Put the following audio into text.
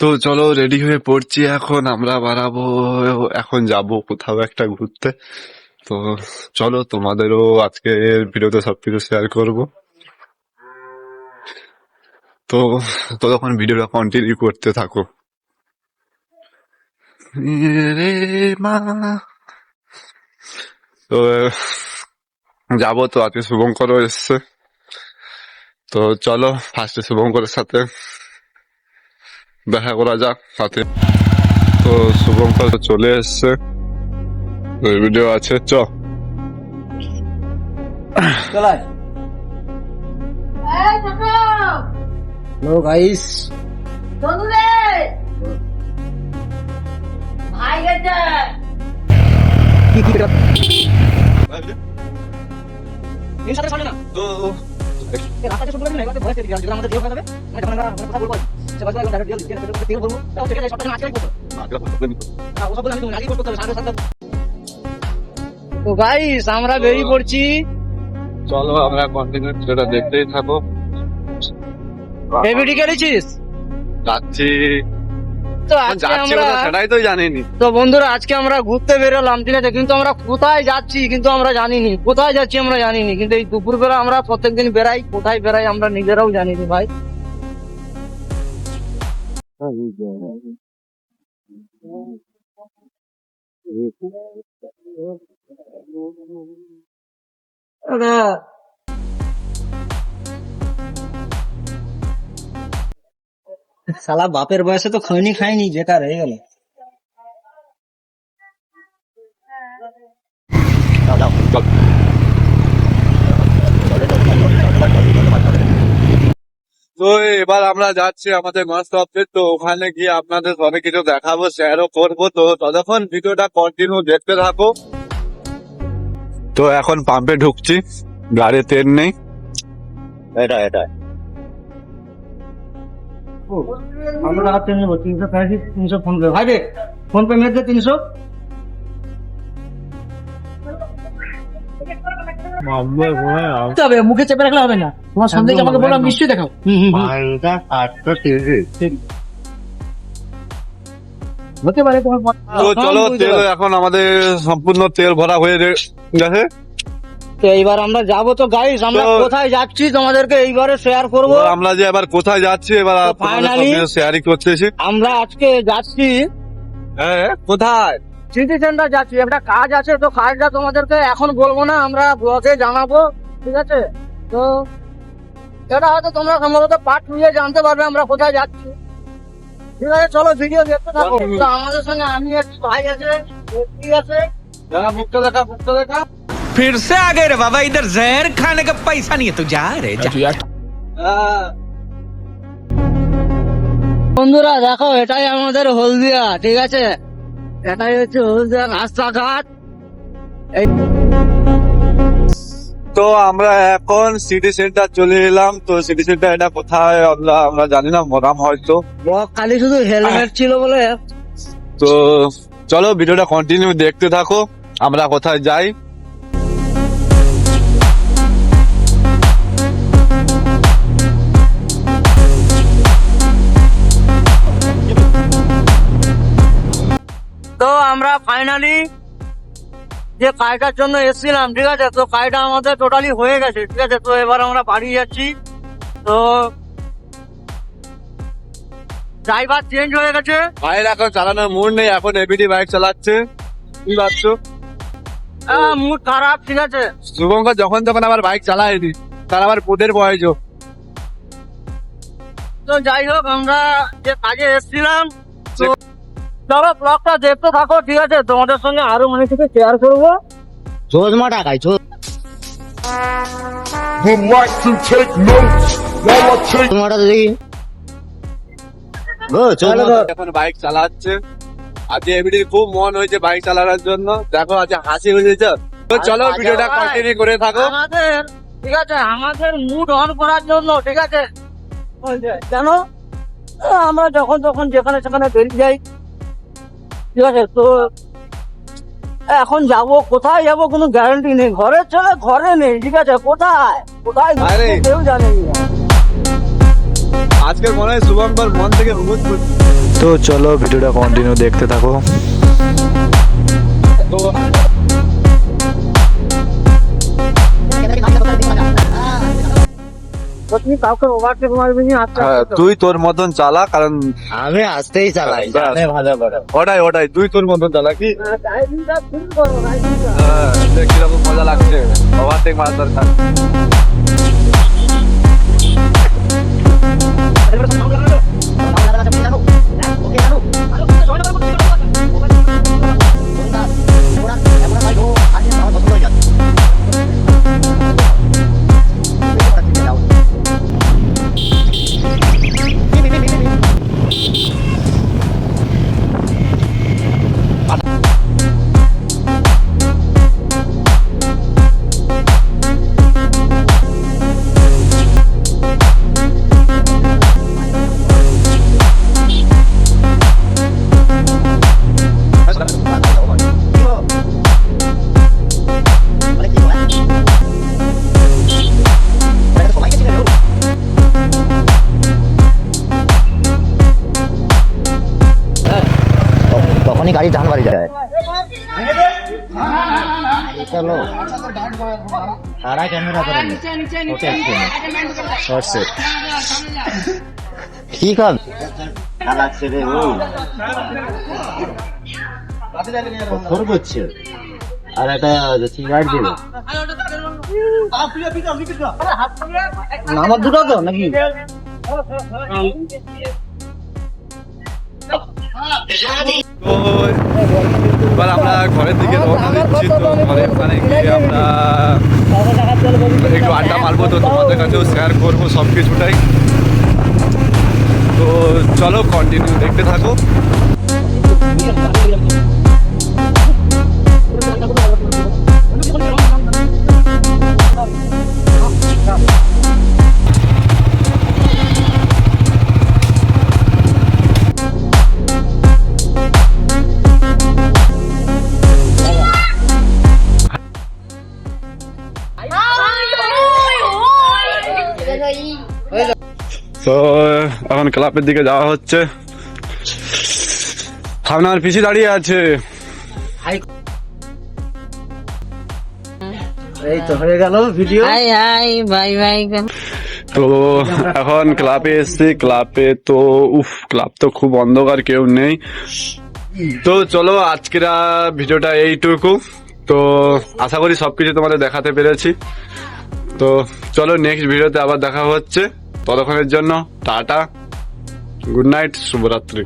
তো চলো রেডি হয়ে পড়ছি এখন, আমরা বাড়াবো এখন যাব কোথাও একটা ঘুরতে। তো চলো তোমাদেরও আজকে ভিডিওতে সবকিছু শেয়ার করব। তো ততক্ষণ ভিডিওটা কন্টিনিউ করতে থাকো। রে মা। তো, যাব তো, আজকে শুভঙ্করও এসছে। তো চলো ফার্স্টে শুভঙ্করের সাথে। দেখা করা যাক সাথে। তো শুভঙ্কর তো চলে এসছে। ভিডিও আছে চ। হ্যালো গাইস বন্ধু ভাই গেছে। কি কি এর সাথে চলে না। তো রাস্তাতে শুনতে পারবি না এবার ভয়েস দিয়ে আমাদের দেহ হবে মানে আমরা আমরা কথা বলব তো গাইস আমরা বেরিয়ে পড়ছি। চলো আমরা কন্টিনিউ সেটা দেখতেই থাকো। যাচ্ছি। তো আজকে আমরা সেটাই তো জানিনি। তো বন্ধুরা আজকে আমরা ঘুরতে বেরোলাম ঠিক আছে? কিন্তু আমরা কোথায় যাচ্ছি কিন্তু আমরা জানিনি। কোথায় যাচ্ছি আমরা জানিনি কিন্তু এই দুপুরবেলা আমরা প্রত্যেকদিন বেড়াই কোথায় বেড়াই আমরা নিজেরাও জানিনি ভাই। শালা বাপের বয়সে তো খৈনি খাইনি যেটা রয়ে গেল। তো এবার আমরা যাচ্ছি আমাদের মাস্ট অফিস তো। ওখানে গিয়ে আপনাদের অনেক কিছু দেখাবো শেয়ারও করব। তো ততক্ষণ ভিডিওটা কন্টিনিউ দেখতে থাকো। তো এখন পাম্পে ঢুকছি। গাড়ি তেল নেই। এটা এটা আমরা হাতে তিনশো তিনশো ফোন পে ভাই রে ফোন পে মেরে দে তিনশো। তবে মুখে চেপে রাখলে হবে না। তোমার সন্দেশ আমাকে বললাম নিশ্চয়ই দেখাও হতে পারে তোমার তো চলো তেল এখন আমাদের সম্পূর্ণ তেল ভরা হয়ে গেছে। তো এইবার আমরা যাব তো গাইস আমরা কোথায় যাচ্ছি তোমাদেরকে এইবারে শেয়ার করব? আমরা যে এবার কোথায় যাচ্ছি এবার তো finally- শেয়ারিং করতেছি। আমরা আজকে যাচ্ছি হ্যাঁ কোথায়? সিটি সেন্টার যাচ্ছি একটা কাজ আছে তো কাজটা তোমাদেরকে এখন বলবো না আমরা ব্লগে জানাবো ঠিক আছে তো এটা হয়তো তোমরা সম্ভবত পার্ট টুয়ে জানতে পারবে আমরা কোথায় যাচ্ছি ঠিক আছে চলো ভিডিও দেখতে থাকো তো আমাদের সঙ্গে আমি একটু ভাই আছে ব্যক্তি আছে দেখা মুখটা দেখা মুখটা দেখা फिर से आ गए रे बाबा इधर जहर खाने का पैसा नहीं है तो जा रे जा হ্যাঁ বন্ধুরা দেখো এটাই আমাদের হলদিয়া ঠিক আছে এটাই হচ্ছে হলদিয়া রাস্তাঘাট। এই তো আমরা এখন সিটি সেন্টার চলে এলাম। তো সিটি সেন্টার এটা কোথায়? আমরা আমরা জানি না মরাম হয়তো। কালি শুধু হেলমেট ছিল বলে। তো চলো ভিডিওটা কন্টিনিউ দেখতে থাকো। আমরা কোথায় যাই? আমরা ফাইনালি যে কাজটার জন্য এসেছিলাম ঠিক আছে? তো কাজটা আমাদের টোটালি হয়ে গেছে ঠিক আছে? তো এবার আমরা বাড়ি যাচ্ছি। তো ড্রাইভার চেঞ্জ হয়ে গেছে। ভাইয়ের এখন চালানোর মুড নেই এখন এবিডি বাইক চালাচ্ছে। কি ভাবছ? মুড খারাপ ঠিক আছে? শুভঙ্কর যখন তখন আবার বাইক চালায়নি তার আবার পোদের বয়স তো যাই হোক আমরা যে কাজে এসেছিলাম তো চলো ব্লগটা দেখতে থাকো ঠিক আছে? তোমাদের সঙ্গে আরও মানে থেকে শেয়ার করব। চোদমা টাকায় চোদ would like to take notes. While I take তোমারটা দেখি। এখন বাইক চালাচ্ছে। আজকে এবিডির খুব মন হয়েছে বাইক চালানোর জন্য। দেখো আজকে হাসি হয়েছে তো চলো ভিডিওটা কন্টিনিউ করে থাকো। আমাদের ঠিক আছে আমাদের মুড অন করার জন্য ঠিক আছে? জানো আমরা যখন যখন যেখানে সেখানে বেরিয়ে যাই ঠিক আছে তো। এখন যাব কোথায় যাব কোনো গ্যারান্টি নেই। ঘরের ছেলে ঘরে নেই ঠিক আছে? কোথায়? কোথায় কেউ জানে না। আজকের মনে হয় শুভঙ্কর মন থেকে তো চলো ভিডিওটা কন্টিনিউ দেখতে থাকো। তুমি কাউকে ওভারটেক মারবি না আস্তে হ্যাঁ, তুই তোর মতন চালা কারণ আমি আসতেই চালাই জানে ভালো করে। ওটাই ওটাই তুই তোর মতন চালা কি? হ্যাঁ, দেখ কীরকম মজা লাগছে। ওভারটেক মারার দরকার। গাড়ি টান বাড়ি যায়। চলো। সারা ক্যামেরা করে ওকে শর্টসে ঠিক আছে লাগছে রে ও ফোর করছে আর একটা সিগারেট দিল আমার দুটো তো নাকি? তো এবার আমরা ঘরের দিকে রওনা দিচ্ছি তো ঘরে ওখানে গিয়ে আমরা একটু আড্ডা মারবো তো, তোমাদের কাছেও শেয়ার করব সব কিছুটাই তো চলো কন্টিনিউ দেখতে থাকো। এখন ক্লাবের দিকে যাওয়া হচ্ছে। সামনে পিছিয়ে দাঁড়িয়ে আছে। এই তো হয়ে গেল video. Hi hi bye bye তো এখন ক্লাবে এসছি। ক্লাবে তো উফ ক্লাব তো খুব অন্ধকার কেউ নেই। তো চলো আজকের ভিডিওটা এইটুকু। তো আশা করি সবকিছু তোমাদের দেখাতে পেরেছি। তো চলো নেক্সট ভিডিওতে আবার দেখা হচ্ছে। ততক্ষণের জন্য টাটা। Good night శుభరాత్రి.